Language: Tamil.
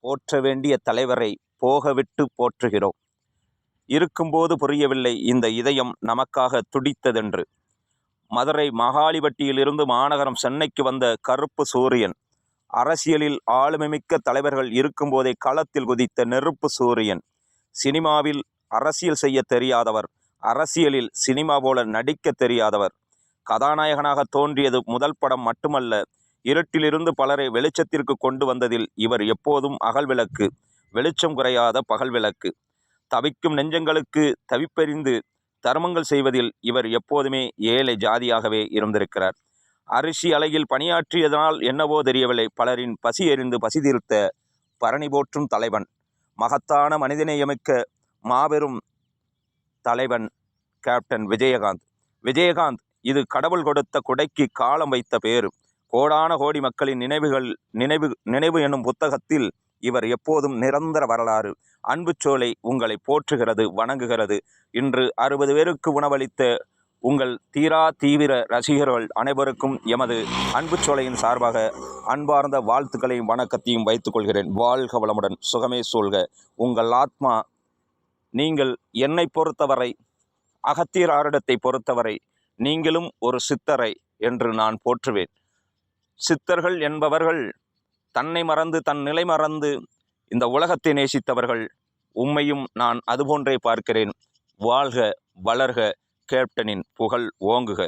போற்ற வேண்டிய தலைவரை போகவிட்டு போற்றுகிறோம். இருக்கும்போது புரியவில்லை இந்த இதயம் நமக்காக துடித்ததென்று. மதுரை மகாலிபட்டியிலிருந்து மாநகரம் சென்னைக்கு வந்த கருப்பு சூரியன். அரசியலில் ஆளுமைமிக்க தலைவர்கள் இருக்கும்போதே களத்தில் குதித்த நெருப்பு சூரியன். சினிமாவில் அரசியல் செய்ய தெரியாதவர் அரசியலில் சினிமா போல நடிக்க தெரியாதவர். கதாநாயகனாக தோன்றியது முதல் படம் மட்டுமல்ல இருட்டிலிருந்து பலரை வெளிச்சத்திற்கு கொண்டு வந்ததில் இவர் எப்போதும் அகல் விளக்கு வெளிச்சம் குறையாத பகல் விளக்கு. தவிக்கும் நெஞ்சங்களுக்கு தவிப்பறிந்து தர்மங்கள் செய்வதில் இவர் எப்போதுமே ஏழை ஜாதியாகவே இருந்திருக்கிறார். அரிசி அலையில் பணியாற்றியதனால் என்னவோ தெரியவில்லை. பலரின் பசி எறிந்து பசி தீர்த்த பரணி போற்றும் தலைவன் மகத்தான மனிதநேயமிக்க மாபெரும் தலைவன் கேப்டன் விஜயகாந்த். விஜயகாந்த் இது கடவுள் கொடுத்த குடைக்கு காலம் வைத்த பேரு கோடான கோடி மக்களின் நினைவுகள் நினைவு நினைவு என்னும் புத்தகத்தில் இவர் எப்போதும் நிரந்தர வரலாறு அன்புச்சோலை உங்களை போற்றுகிறது வணங்குகிறது. இன்று அறுபது பேருக்கு உணவளித்த உங்கள் தீரா தீவிர ரசிகர்கள் அனைவருக்கும் எமது அன்புச்சோலையின் சார்பாக அன்பார்ந்த வாழ்த்துக்களையும் வணக்கத்தையும் வைத்துக் கொள்கிறேன். வாழ்க வளமுடன். சுகமே சொல்க உங்கள் ஆத்மா நீங்கள் என்னை பொறுத்தவரை அகத்தியர் ஆரிடத்தை பொறுத்தவரை நீங்களும் ஒரு சித்தரை என்று நான் போற்றுவேன். சித்தர்கள் என்பவர்கள் தன்னை மறந்து தன் நிலை மறந்து இந்த உலகத்தை நேசித்தவர்கள் உம்மையும் நான் அதுபோன்றே பார்க்கிறேன். வாழ்க வளர்க கேப்டனின் புகழ் ஓங்குக.